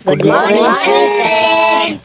Good morning, sir.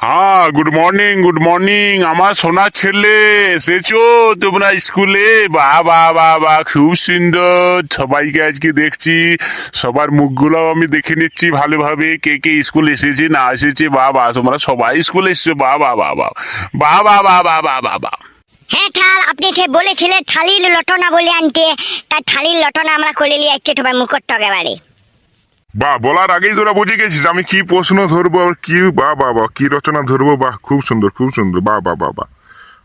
হ্যাঁ good morning good morning আমার সোনা ছেলে এসেছ তোমরা স্কুলে বাহ বাহ বাহ বাহ খুব সুন্দর সবাইকে আজকে দেখছি সবার মুখগুলো আমি দেখে নিচ্ছি ভালোভাবে কে কে স্কুল এসেছে না এসেছে বাহ বাহ তোমরা সবাই স্কুল এসেছ বাহ বাহ বাহ বাহ বাহ বাহ বাহ বাহ বাহ বাহ বাহ হ্যাঁ ঠাল আপনি ঠিক বলেছিলেন থালির লটনা বলে আনতে তাই থালির লটনা আমরা করে নিয়ে আসতে তোমার মুখর একেবারে বাহ বলার আগেই তোরা বুঝে গেছিস, আমি কি প্রশ্ন ধরবো কি, বা বা বা, কি রচনা ধরবো বাহ খুব সুন্দর খুব সুন্দর, বা বাহ বাহ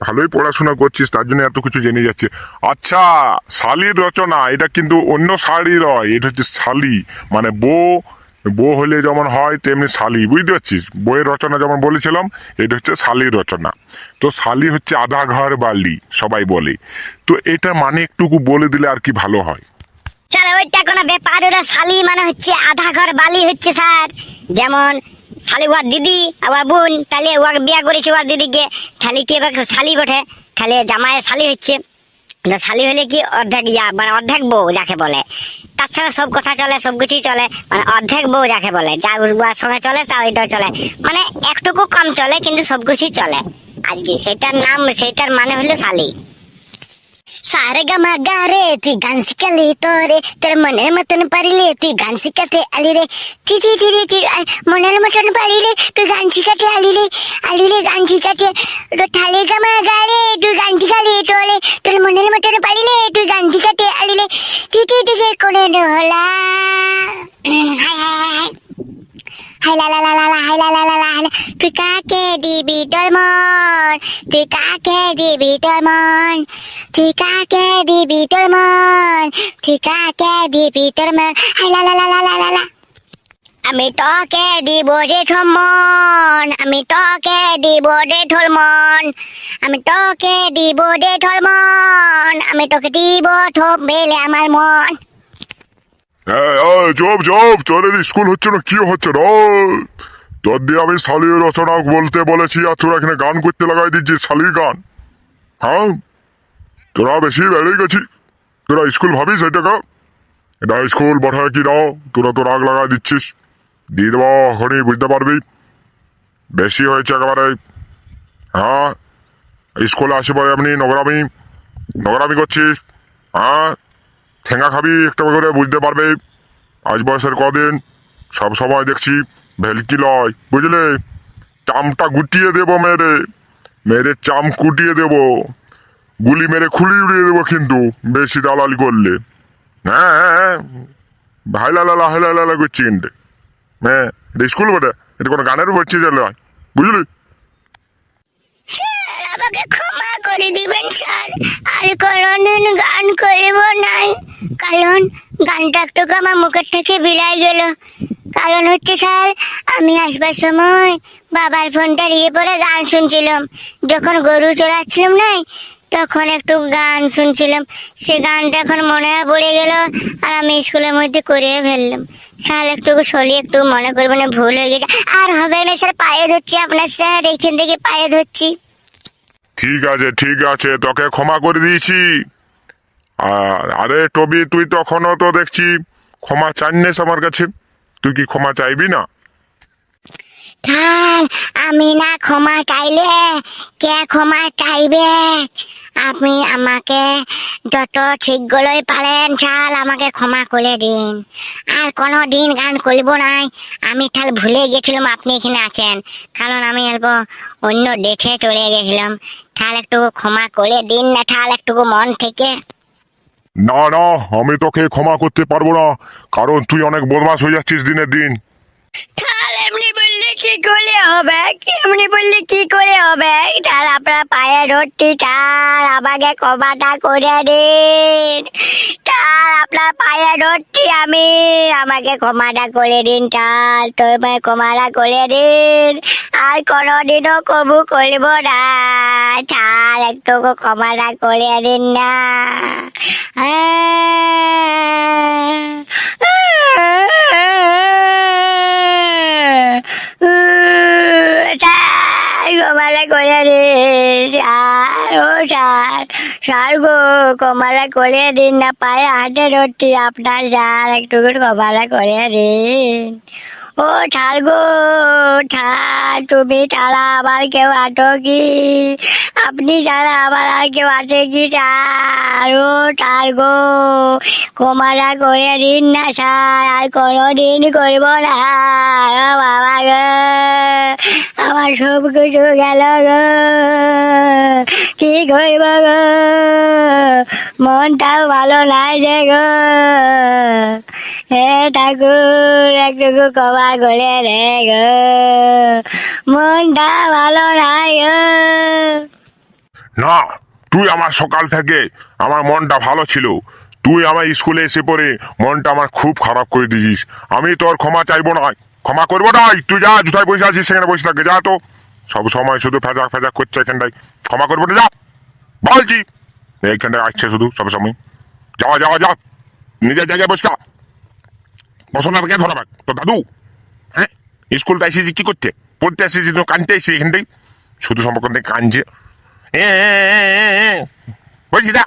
ভালোই পড়াশোনা করছিস, তার জন্য এত কিছু জেনে যাচ্ছে। আচ্ছা শালির রচনা, এটা কিন্তু অন্য শাড়ি নয়, এটা হচ্ছে শালি মানে বো বো হলে যেমন হয়, তেমনি শালি, বুঝতে পারছিস? বইয়ের রচনা যেমন বলেছিলাম, এটা হচ্ছে শালির রচনা। তো শালি হচ্ছে আধা ঘর বালি, সবাই বলে। তো এটা মানে একটুকু বলে দিলে আর কি ভালো হয়? স্যার, ওইটা কোনো ব্যাপার ওরা শালি মানে হচ্ছে আধা ঘর বালি হচ্ছে, স্যার। যেমন শালি ওয়ার দিদি আবার বোন, তাহলে বিয়া করেছে ওয়ার দিদিকে। তাহলে কি এবার শালি বটে? তাহলে জামাইয়ের শালি হচ্ছে। শালি হলে কি অর্ধেক ইয়া মানে অর্ধেক বউ যাকে বলে। তাছাড়া সব কথা চলে, সব কিছুই চলে মানে অর্ধেক বউ যাকে বলে। যা সঙ্গে চলে, তা ওইটাও চলে। মানে একটুকু কম চলে, কিন্তু সব কিছুই চলে। আজকে সেটার নাম, সেটার মানে হলো শালি। সারে গমা গারে তুই গান শিখালি তোরে তোর মনের মতন পারিলে তুই গান শিখাতে আলি রে টি টি, আই, মনের মতন পারিলে তুই গান শিখাতে আলি রে আলি রে গান শিখাতে থালে গমা গারে তুই গান শিখালি তোরে তোর মনের মতন পারিলে তুই গান শিখাতে আলি রে টি টি টি কে করে হলা হাই হাই হাই তুই কাকে দিবি তোর মন? তুই কাকে দিবি তোর মন? তুই কাকে দিবি তোর মন? তুই কাকে দিবি তোর মন? আমি তোকে দিব রে মন, আমি তোকে দিব রে মন, আমি তোকে দিব রে মন, আমি তোকে দিব ঠোপ বেলে আমার মন। চুপ চুপ তোদের স্কুল হচ্ছে না, কি হচ্ছে না তোর দিয়ে আমি শালীর রচনা বলতে বলেছি, আর তোরা এখানে গান করতে লাগাই দিচ্ছিস শালির গান। হ্যাঁ? তোরা বেশি বেড়ে গেছি। তোরা স্কুল ভাবিস এটাকে এটা স্কুল বঠা কি নাও তোরা তো রাগ লাগাই দিচ্ছিস। দিয়ে দেবো, এখনই বুঝতে পারবি। বেশি হয়েছে একেবারে। হ্যাঁ? স্কুলে আসে পরে এমনি নগরামি নগরামি করছিস। হ্যাঁ? ঠেঙ্গা খাবি, একটা করে বুঝতে পারবে। আজ বয়সের কদিন, সব সময় দেখছি ভেলকি লয়, বুঝলে? চামটা গুটিয়ে দেবো মেরে মেরে চাম কুটিয়ে দেবো। গুলি মেরে খুলি উড়িয়ে দেবো কিন্তু, বেশি দালালি করলে। হ্যাঁ হ্যাঁ হ্যাঁ। হাইলা লালা হাইলা লালা করছি কিন্তু। হ্যাঁ এটা স্কুল বটে, এটা কোনো গানের পড়ছি যে নয় বুঝলি? আমাকে করে দিবেন, স্যার। আর কোনোদিন গান করব নাই। কারণ গানটা একটু আমার মুখের থেকে বিলাই গেল। কারণ হচ্ছে, স্যার, আমি আসবার সময় বাবার ফোনটা নিয়ে পরে গান শুনছিলাম। যখন গরু চড়াচ্ছিলাম নাই, তখন একটু গান শুনছিলাম। সে গানটা এখন মনে পড়ে গেল, আর আমি স্কুলের মধ্যে করে ফেললাম। স্যার, একটু সলি একটু মনে করবেন না ভুল হয়ে গেছে। আর হবে না, স্যার, পায়ে ধরছি আপনার, স্যার এইখান থেকে পায়ে ধরছি। ঠিক আছে ঠিক আছে, তোকে ক্ষমা করে দিয়েছি। আর, আরে টবি, তুই তখনও তো দেখছি ক্ষমা চাইনিস আমার কাছে। তুই কি ক্ষমা চাইবি না? ঠাল আমি না ক্ষমা চাইলে কে ক্ষমা চাইবে? আপনি আমাকে যত ঠিকগুলোই পারেন ছাল আমাকে ক্ষমা করে দিন। আর কোনো দিন গান করব নাই। আমি ঠাল ভুলে গেছিলাম আপনি এখানে আছেন। কারণ আমি অল্প অন্য দেখে চলে গেছিলাম। ঠাল একটু ক্ষমা করে দিন না ঠাল একটু মন থেকে। না না আমি তোকে ক্ষমা করতে পারব না। কারণ তুই অনেক বদমাস হয়ে যাচ্ছিস দিনের দিন। তাহলে এমনি বললে কি করে হবে? কি এমনি বললে কি করে হবে? তার আপনার পায়ে ধরছি তার আমাকে ক্ষমাটা করে দিন। তার আপনার পায়ে ধরছি আমি আমাকে ক্ষমাটা করে দিন। তার তোমার ক্ষমাটা করে দিন। আর কোনোদিনও কবু করব না। তার একটু ক্ষমাটা করে দিন না। কমালা করে ও গো দিন না পায়ে হাতে ধরছি, আপনার সার একটু কমালা করে দিন। ও ঠাল গো ঠাল তুমি ছাড়া আমার কেউ আটো কি? আপনি ছাড়া আমার আর কেউ আছে কি? ঠাল ও ঠাল গো ক্ষমাটা করে দিন না স্যার, আর কোনো দিন করব না। বাবা গো, আমার সব কিছু গেল গো। কি করব গো? মনটাও ভালো নাই যে গো। হে ঠাকুর, একটুকু কবা করে রে গো। মনটা ভালো নাই না, তুই আমার সকাল থেকে আমার মনটা ভালো ছিল। তুই আমার স্কুলে এসে পড়ে মনটা আমার খুব খারাপ করে দিয়েছিস। আমি তোর ক্ষমা চাইব না। ক্ষমা করব না। তুই যা, জুতায় বসে আছিস, সেখানে বসে থাকে। যা তো। সব সময় শুধু ফেজাক ফেজাক করছে এখানটায়। ক্ষমা করব না, যা। বলছি। এইখানটায় আসছে শুধু সব সময়। যাওয়া যাওয়া, যা। নিজের জায়গায় বসকা বসনা থেকে ধরাবে তো দাদু হ্যাঁ স্কুলটা এসেছি কি করতে? পড়তে এসেছি তো কানতে এসেছি এখানটাই শুধু সম্পর্ক কানছে। বলছি যা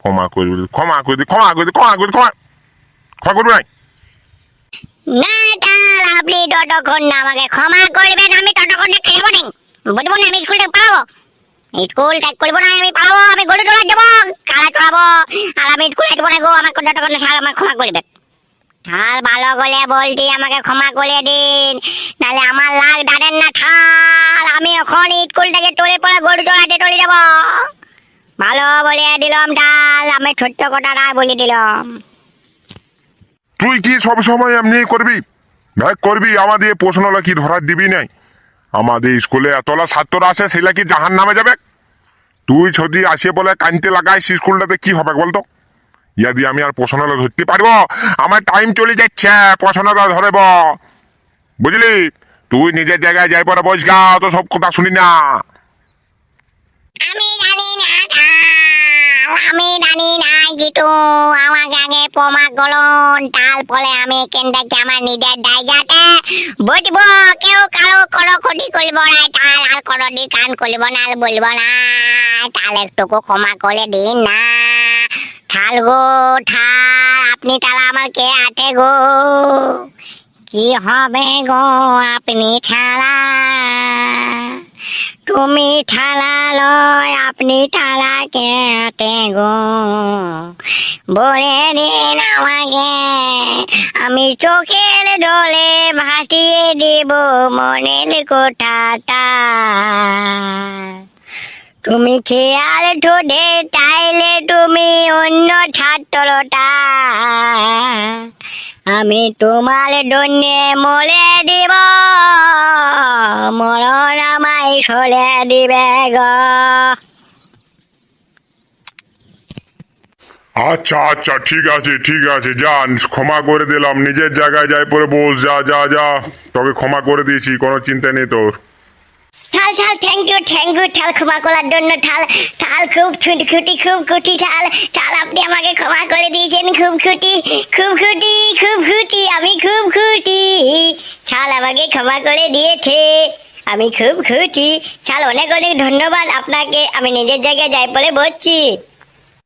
ক্ষমা করবি ক্ষমা করবি ক্ষমা করবি ক্ষমা করবি ক্ষমা ক্ষমা করবি নাই আপনি না আমাকে ক্ষমা করবেন, আমি না খেলব বুঝব না আমি পালাবো? স্কুল করব না, আমি পালাবো, আমি গরু চড়া যাব কালা চড়াবো? আর আমি স্কুল আসব না গো আমার ততক্ষণ না স্যার আমার ক্ষমা করবে। ঠাল ভালো করে বলটি আমাকে ক্ষমা করে দিন। নাহলে আমার লাগ ডানেন না ঠাল আমি এখন স্কুল থেকে টলে পড়ে গরু চড়াতে চলে যাব ভালো বলে দিলাম ঠাল আমি ছোট্ট না বলে দিলাম। তুই কি সব সময় এমনি করবি? দেখ করবি আমাদের প্রশ্নলা কি ধরার দিবি নাই। আমাদের স্কুলে এতলা ছাত্র আছে, সেটা কি জাহান নামে যাবে? তুই যদি আসে বলে কানতে লাগাইস স্কুলটাতে কি হবে বলতো? ইয়াদি আমি আর প্রশ্নলা ধরতে পারব আমার টাইম চলে যাচ্ছে প্রশ্নটা ধরব বুঝলি তুই নিজের জায়গায় যাই পরে বস গা তো সব কথা শুনি না আমি জানি না আমি আমাকে আগে পমা গলন আমি আমার নিজের জায়গাতে কেউ কারও কোনো ক্ষতি করব না তাল আর কোনো দিন কান না আর বলব না তাল একটুকু ক্ষমা করে দিন না ঠাল গো, ঠাল, আপনি তারা আমার কে আছে গো। কি হবে গো আপনি ছাড়া তুমি ঠালা লয় আপনি ঠালা কেটে গো। বলে দিন আমাকে, আমি চোখের ডলে ভাসিয়ে দিব মনের কোঠাটা। তুমি খেয়াল ঠোঁটে চাইলে তুমি অন্য ছাত্রটা। আমি তোমার দন্যে মরে দিব, মরণ আমায় সরে দিবে গো। আচ্ছা আচ্ছা ঠিক আছে ঠিক আছে, যান, ক্ষমা করে দিলাম, নিজের জায়গায় যাই পরে বস, যা যা যা, তোকে ক্ষমা করে দিয়েছি, কোনো চিন্তা নেই তোর। ঠাল ঠাল থ্যাংক ইউ থ্যাংক ইউ ঠাল ক্ষমা করার জন্য ঠাল ঠাল খুব ছুটি খুটি খুব খুটি ঠাল ঠাল আপনি আমাকে ক্ষমা করে দিয়েছেন খুব খুটি খুব খুটি খুব খুটি আমি খুব খুটি ছাল আমাকে ক্ষমা করে দিয়েছে আমি খুব খুশি ছাল অনেক অনেক ধন্যবাদ আপনাকে আমি নিজের জায়গায় যাই বলে বলছি।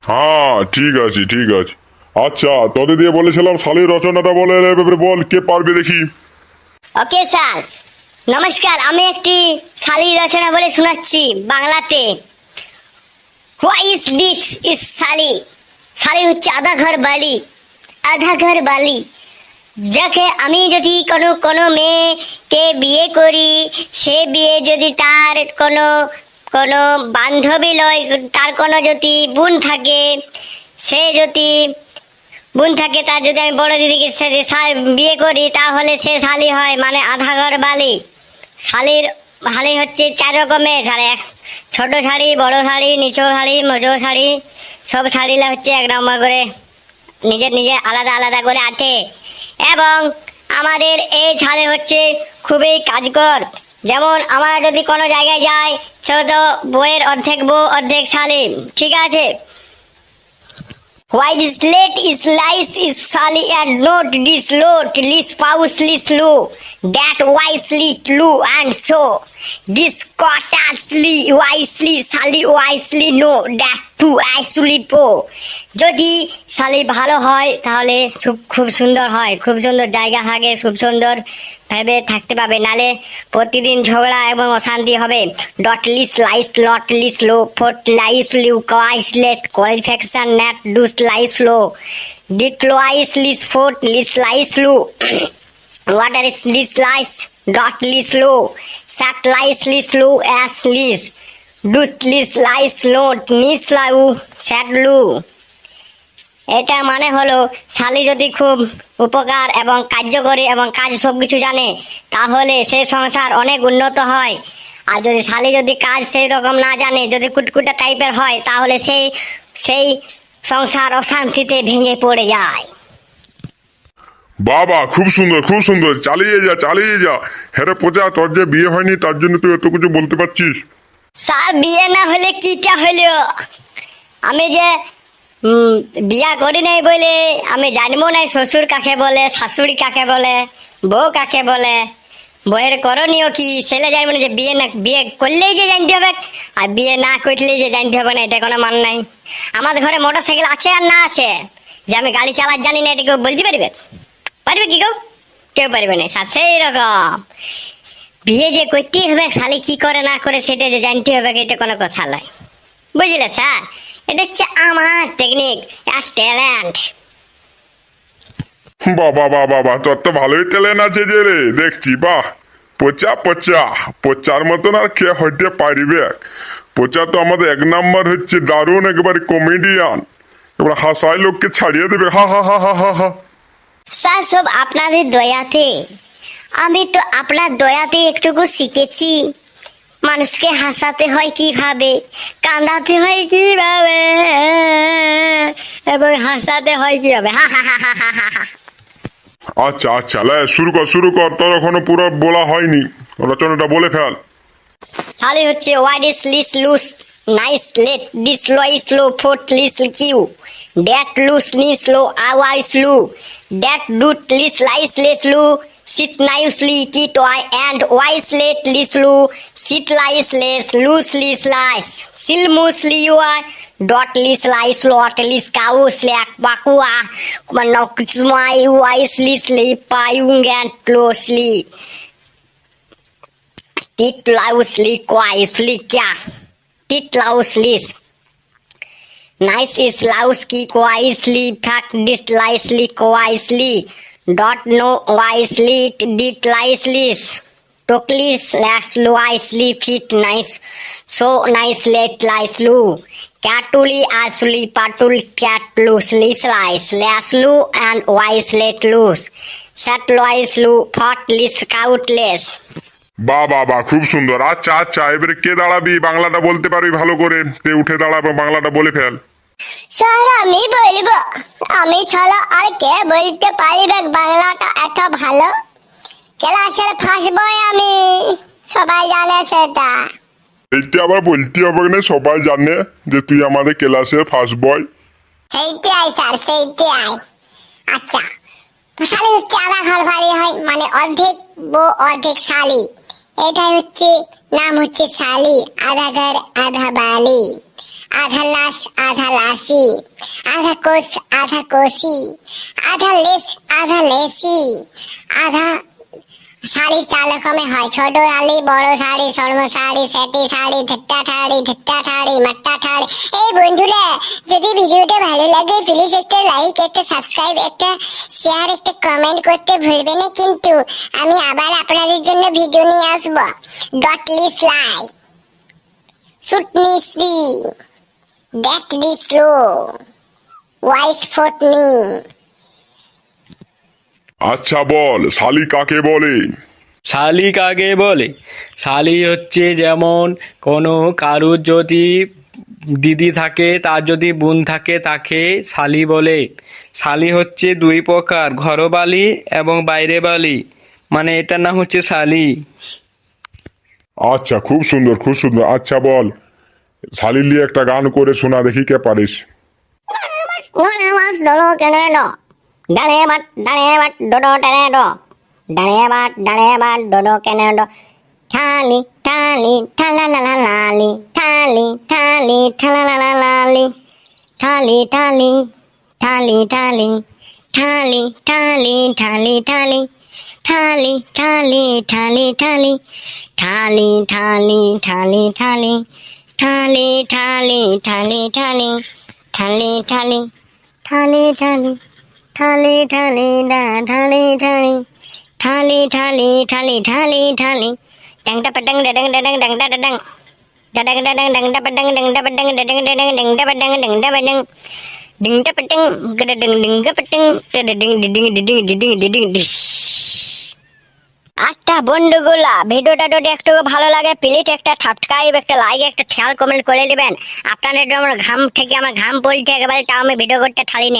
হ্যাঁ ঠিক আছে ঠিক আছে। আচ্ছা তোদের দিয়ে বলেছিলাম শালির রচনাটা বলে বল কে পারবে দেখি? Okay sir. নমস্কার, আমি একটি শালি রচনা বলে শোনাচ্ছি বাংলাতে। হোয়াই ইস দিস ইস শালি শালি হচ্ছে আধা ঘর বালি, আধা ঘর বালি। যাকে আমি যদি কোনো কোনো মেয়েকে বিয়ে করি, সে বিয়ে যদি তার কোনো কোনো বান্ধবী লয়, তার কোনো যদি বোন থাকে, সে যদি বোন থাকে, তার যদি আমি বড় দিদিকে বিয়ে করি, তাহলে সে শালি হয় মানে আধা ঘর বালি। শালির শালি হচ্ছে চার রকমের শাড়ি ছোট শাড়ি বড় শাড়ি নিচু শাড়ি মজো শাড়ি সব শাড়িলা হচ্ছে এক নম্বর করে। নিজের নিজের আলাদা আলাদা করে আছে। এবং আমাদের এই ছাড়ে হচ্ছে খুবই কাজকর। যেমন আমরা যদি কোনো জায়গায় যাই, সে তো বইয়ের অর্ধেক বউ, অর্ধেক শালি। ঠিক আছে? Why this late is lice is sally and not this low this spousely slow that wisely lu and so. This courteously wisely sally wisely no that to আইসুলিপ যদি শালি ভালো হয় তাহলে খুব সুন্দর হয়। খুব সুন্দর জায়গা থাকে খুব সুন্দর ভাবে থাকতে পারবে নালে প্রতিদিন ঝগড়া এবং অশান্তি হবে। Dot lease lice lot lease low fort lice Liu কোয়াইস লেট কোয়ালিফিকেশন নেট ডুস লাইস লো ডিক্লোয়াইস লিস ফোর্ট লিস লাইস লু Water is list lice, dot list low, sat lice list low as list, low, nis lau, sat low. এটা মানে হলো শালি যদি খুব উপকার এবং কার্যকরী এবং কাজ সব কিছু জানে তাহলে সেই সংসার অনেক উন্নত হয়। আর যদি শালি যদি কাজ সেই রকম না জানে যদি কুটকুটা টাইপের হয় তাহলে সেই সেই সংসার অশান্তিতে ভেঙে পড়ে যায়। বাবা খুব সুন্দর খুব সুন্দর। চালিয়ে যা চালিয়ে যা। হ্যাঁ পচা তোর যে বিয়ে হয়নি তার জন্য তুই এত কিছু বলতে পারছিস? স্যার, বিয়ে না হলে কিটা হলো? আমি যে বিয়া করি নাই বলে, আমি জানব নাই শ্বশুর কাকে বলে, শাশুড়ি কাকে বলে, বউ কাকে বলে। বইয়ের করণীয় কি? ছেলে জানবে না যে বিয়ে না, বিয়ে করলেই যে জানতে হবে, আর বিয়ে না করলেই যে জানতে হবে না, এটা কোনো মান নাই। আমাদের ঘরে মোটর সাইকেল আছে আর না আছে? যে আমি গাড়ি চালার জানি না, এটা কেউ বলতে পারবে? পারবে কি কেউ? কেউ পারবে না সেই রকম বিয়ে যে করতেই হবে শালি কি করে না করে সেটা যে জানতে হবে এটা কোনো কথা নয়। বুঝলে স্যার? এটা হচ্ছে আমার টেকনিক আর ট্যালেন্ট বাবা বাবা বাবা তোর তো ভালোই ট্যালেন্ট আছে যে রে। দেখছি বাহ। পচা পচা পচার মতন আর কে হইতে পারিবে পচা তো আমাদের এক নাম্বার হচ্ছে দারুণ একবার কমেডিয়ান এবার হাসাই লোককে ছাড়িয়ে দেবে। হা হা হা হা হা হা। স্যার সব আপনাদের দয়াতে। আমি তো আপনার দয়াতে একটুকু শিখেছি। মানুষকে হাসাতে হয় কীভাবে কাঁদাতে হয় কীভাবে এবং হাসাতে হয় কীভাবে। হা হা হা হা হা হা আচ্ছা আচ্ছা লে শুরু কর শুরু কর তোর এখনও পুরো বলা হয়নি। রচনাটা বলে ফেল। শালি হচ্ছে wide is lease loose nice let this low is low fort lease Q ড্যাট লুস নিস লো আওয়াইস লু ড্যাট ডুট lease lice less loo sit nicely kit Y and wise let lease loo sit lines লেস লুস লিস লাইস সিল মুসলি ইউআই ডট লিস লাইস লট লিস কাউস ল্যাক বাকুয়া নক মাই ওয়াইস লিস লি পাইউং and closely titlously quietly kya. Dot no wisely dit wisely totally slash wisely fit nice so nice let lies lu catuli asli patul cat loose loosely slice slash lu and wise let loose set lois lu thoughtless countless বা বা বা খুব সুন্দর আচ্ছা আচ্ছা এবারে কে দাঁড়াবি বাংলাটা বলতে পারবি ভালো করে তে উঠে দাঁড়াবে বাংলাটা বলে ফেল স্যার আমি বলব আমি ছাড়া আর কে বলতে পারবে বাংলাটা এত ভালো? ক্লাসের আমি সবাই জানে সেটা। এইটা আবার বলতে হবে না সবাই জানে যে তুই আমাদের ক্লাসের ফার্স্ট বয় সেইটাই স্যার সেইটাই আচ্ছা শালি হচ্ছে আধা ঘর বাড়ি হয় মানে অর্ধেক বউ অর্ধেক শালি। এটাই হচ্ছে নাম হচ্ছে শালি আধা ঘর আধা বালি। আধা লাশ, আধা লাশি, আধা কোষ, আধা কোষি, আধা লেস, আধা লেসি, আধা শাড়ি চার রকমের হয়। ছোট শাড়ি বড় শাড়ি, স্বর্ণ শাড়ি, সেটি শাড়ি, ধেট্টা শাড়ি ধেট্টা শাড়ি, মাট্টা শাড়ি। এই বন্ধুরা, যদি ভিডিওটা ভালো লাগে প্লিজ একটা লাইক একটা সাবস্ক্রাইব একটা শেয়ার একটা কমেন্ট করতে ভুলবে না। কিন্তু আমি আবার আপনাদের জন্য ভিডিও নিয়ে আসব। ডট লিস লাই শুট মিশ্রি দ্যাট দি স্লো ওয়াইস ফোট মি আচ্ছা বল শালি কাকে বলে? শালি কাকে বলে? শালি হচ্ছে যেমন কোনো কারুর যদি দিদি থাকে তার যদি বোন থাকে তাকে শালি বলে। শালি হচ্ছে দুই প্রকার ঘরবালি এবং বাইরে বালি মানে এটার নাম হচ্ছে শালি। আচ্ছা খুব সুন্দর খুব সুন্দর। আচ্ছা বল। শালি নিয়ে একটা গান করে শোনা দেখি কে পারিস ঠালি ঠালি ঠালি ঠালি ঠালি ঠালি ঠালি ঠালি ঠালি ঠালি ঠালি ঠালি ঠালি ঠালি দা ঠালি ঠালি ঠালি ঠালি ঠালি ঠালি ঠালি ডং ডা ডং ডা ডং ডা ডং ডং ডা Dong dadang dadang dang dapat dang dang dapat dang dadang dadang dang dapat dang dang dapat dang ding dapat dang gada ding ding dapat dang আচ্ছা বন্ধুগুলা, ভিডিওটা যদি একটু ভালো লাগে প্লিজ একটা সাবস্ক্রাইব একটা লাইক একটা খেয়াল কমেন্ট করে নেবেন আপনাদের আমার ঘাম থেকে আমার ঘাম পড়ছে একেবারে তাও আমি ভিডিও করতে থালি